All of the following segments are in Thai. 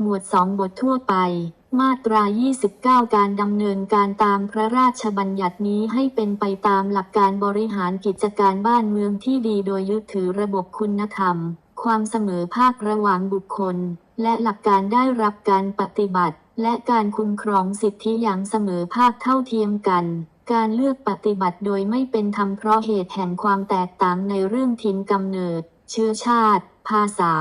หมวด 2 บททั่วไป มาตรา 29 การดำเนินการตามพระราชบัญญัตินี้ให้เป็นไปตามหลักการบริหารกิจการบ้านเมืองที่ดีโดยยึดถือระบบคุณธรรม ความเสมอภาคระหว่างบุคคล และหลักการได้รับการปฏิบัติ และการคุ้มครองสิทธิอย่างเสมอภาคเท่าเทียมกันการเลือกปฏิบัติโดยไม่เป็นธรรมเพราะเหตุแห่งความแตกต่างในเรื่องถิ่นกำเนิด เชื้อชาติ ภาษา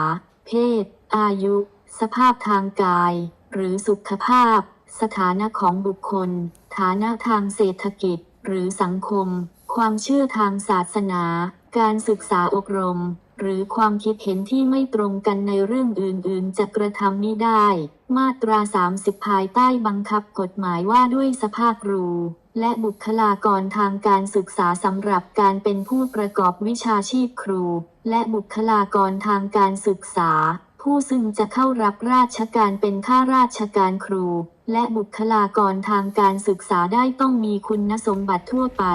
เพศ อายุ สภาพทางกาย หรือสุขภาพ สถานะของบุคคล ฐานะทางเศรษฐกิจ หรือสังคม ความเชื่อทางศาสนา การศึกษาอบรม หรือความคิดเห็นที่ไม่ตรงกันในเรื่องอื่น ๆ จะกระทำนี้ได้ มาตรา 30 ภายใต้บังคับกฎหมายว่าด้วยสภาพครูและบุคลากรทางการศึกษาสำหรับการเป็นผู้ประกอบวิชาชีพครู และบุคลากรทางการศึกษา ผู้ซึ่งจะเข้ารับราชการเป็นข้าราชการครู และบุคลากรทางการศึกษาได้ต้องมีคุณสมบัติทั่วไป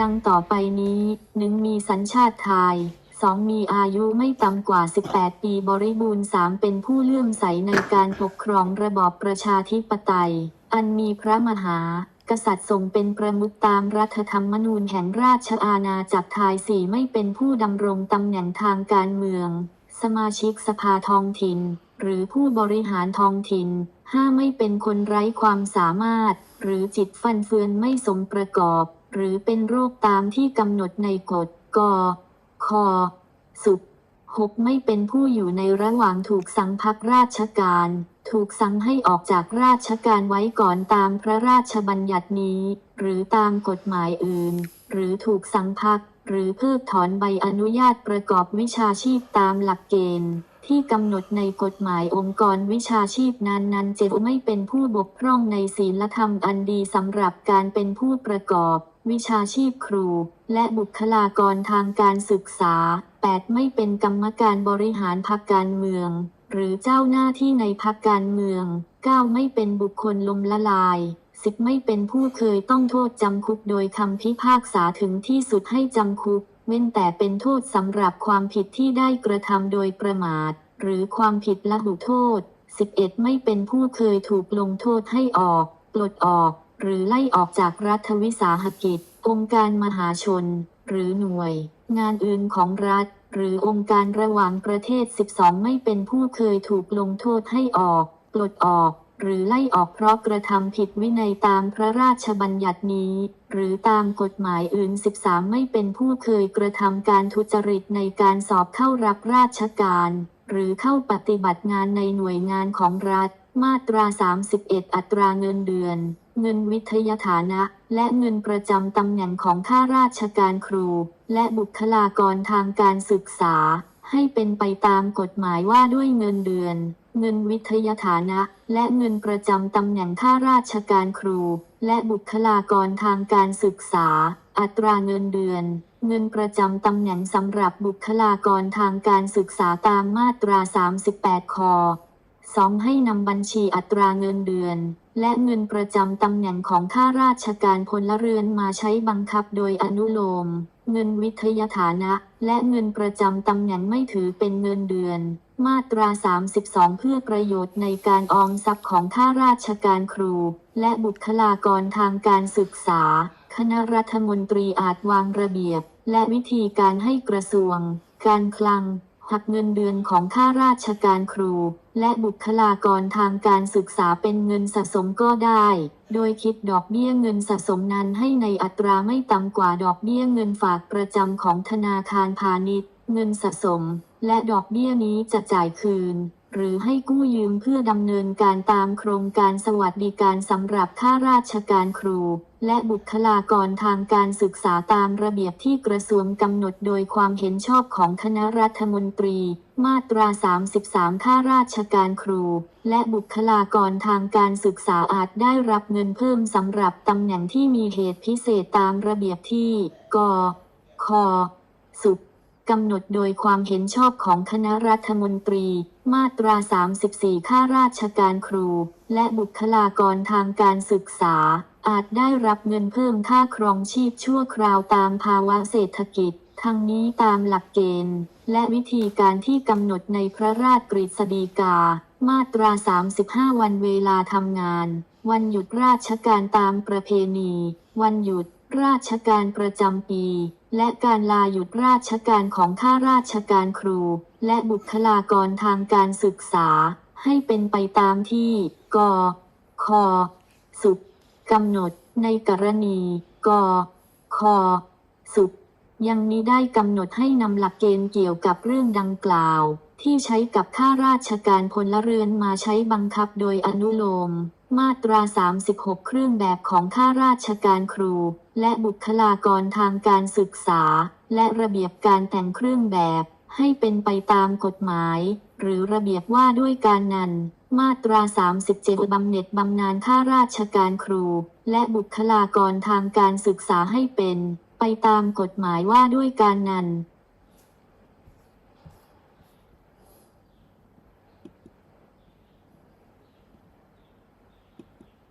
ดังต่อไปนี้หนึ่งมีสัญชาติไทย 2. มีอายุไม่ต่ำกว่า 18 ปีบริบูรณ์ 3. เป็นผู้เลื่อมใสในการปกครองระบอบประชาธิปไตย อันมีพระมหากษัตริย์ทรงเป็นประมุขตามรัฐธรรมนูญแห่งราชอาณาจักรไทยสี่ไม่เป็นผู้ดำรงตำแหน่งทางการเมือง สมาชิกสภาท้องถิ่น หรือผู้บริหารท้องถิ่น ห้าไม่เป็นคนไร้ความสามารถ หรือจิตฟันเฟือนไม่สมประกอบ หรือเป็นโรคตามที่กำหนดในกฎกคอสุด 6. ไม่เป็นผู้อยู่ในระหว่างถูกสั่งพักราชการ ถูกสั่งให้ออกจากราชการไว้ก่อนตามพระราชบัญญัตินี้ หรือตามกฎหมายอื่น หรือถูกสั่งพัก หรือเพิกถอนใบอนุญาตประกอบวิชาชีพตามหลักเกณฑ์ที่กำหนดในกฎหมายองค์กรวิชาชีพนั้นๆจะไม่เป็นผู้บกพร่องในศีลธรรมอันดีสำหรับการเป็นผู้ประกอบ วิชาชีพครู และบุคลากรทางการศึกษา 8. ไม่เป็นกรรมการบริหารพรรคการเมือง หรือเจ้าหน้าที่ในพรรคการเมือง 9. ไม่เป็นบุคคลลมละลาย 10. ไม่เป็นผู้เคยต้องโทษจำคุกโดยคำพิพากษาถึงที่สุดให้จำคุก เว้นแต่เป็นโทษสำหรับความผิดที่ได้กระทำโดยประมาท หรือความผิดละหุโทษ 11. ไม่เป็นผู้เคยถูกลงโทษให้ออก ปลดออก หรือไล่ออกจากรัฐวิสาหกิจ องค์การมหาชน หรือหน่วย งานอื่นของรัฐ หรือองค์การระหว่างประเทศ 12 ไม่เป็นผู้เคยถูกลงโทษให้ออก ปลดออก หรือไล่ออกเพราะกระทำผิดวินัยตามพระราชบัญญัตินี้ หรือตามกฎหมายอื่น 13 ไม่เป็นผู้เคยกระทำการทุจริตในการสอบเข้ารับราชการ หรือเข้าปฏิบัติงานในหน่วยงานของรัฐ มาตรา 31 อัตราเงินเดือน เงินวิทยาฐานะ และเงินประจำตำแหน่งของข้าราชการครู และบุคลากรทางการศึกษา ให้เป็นไปตามกฎหมายว่าด้วยเงินเดือน เงินวิทยฐานะ และเงินประจำตำแหน่งข้าราชการครู และบุคลากรทางการศึกษา อัตราเงินเดือน เงินประจำตำแหน่งสำหรับบุคลากรทางการศึกษาตามมาตรา 38 คอ 2. ให้นำบัญชีอัตราเงินเดือน และเงินประจำตำแหน่งของข้าราชการพลเรือนมาใช้บังคับโดยอนุโลม เงินวิทยฐานะ และเงินประจำตำแหน่งไม่ถือเป็นเงินเดือน มาตรา 32 เพื่อประโยชน์ในการออมทรัพย์ของข้าราชการครู และบุคลากรทางการศึกษา คณะรัฐมนตรีอาจวางระเบียบ และวิธีการให้กระทรวง การคลังหักเงินเดือนของข้าราชการครู และบุคลากรทางการศึกษาเป็นเงินสะสมก็ได้ โดยคิดดอกเบี้ยเงินสะสมนั้นให้ในอัตราไม่ต่ำกว่าดอกเบี้ยเงินฝากประจำของธนาคารพาณิชย์ เงินสะสม และดอกเบี้ยนี้จะจ่ายคืน หรือให้กู้ยืมเพื่อดำเนินการตามโครงการสวัสดิการสำหรับข้าราชการครู และบุคลากรทางการศึกษาตามระเบียบที่กระทรวงกำหนดโดยความเห็นชอบของคณะรัฐมนตรี มาตรา 33 ข้าราชการครู และบุคลากรทางการศึกษาอาจได้รับเงินเพิ่มสำหรับตำแหน่งที่มีเหตุพิเศษตามระเบียบที่ กคสุ กำหนดโดยความเห็นชอบของคณะรัฐมนตรี มาตรา 34 ข้าราชการครู และบุคลากรทางการศึกษา อาจได้รับเงินเพิ่มค่าครองชีพชั่วคราวตามภาวะเศรษฐกิจ ทั้งนี้ตามหลักเกณฑ์ และวิธีการที่กำหนดในพระราชกฤษฎีกา มาตรา 35 วันเวลาทำงาน วันหยุดราชการตามประเพณี วันหยุดราชการประจำปี และการลาหยุดราชการของข้าราชการครู และบุคลากรทางการศึกษา ให้เป็นไปตามที่กคสุดกำหนดในกรณีกคสุดยังมิได้กำหนดให้นำหลักเกณฑ์เกี่ยวกับเรื่องดังกล่าว ที่ใช้กับข้าราชการพลเรือนมาใช้บังคับโดยอนุโลม มาตรา 36 เครื่องแบบของข้าราชการครู และบุคลากรทางการศึกษา และระเบียบการแต่งเครื่องแบบ ให้เป็นไปตามกฎหมาย หรือระเบียบว่าด้วยการนันมาตรา 37บำเหน็จบำนาญข้าราชการครู และบุคลากรทางการศึกษาให้เป็น ไปตามกฎหมายว่าด้วยการนัน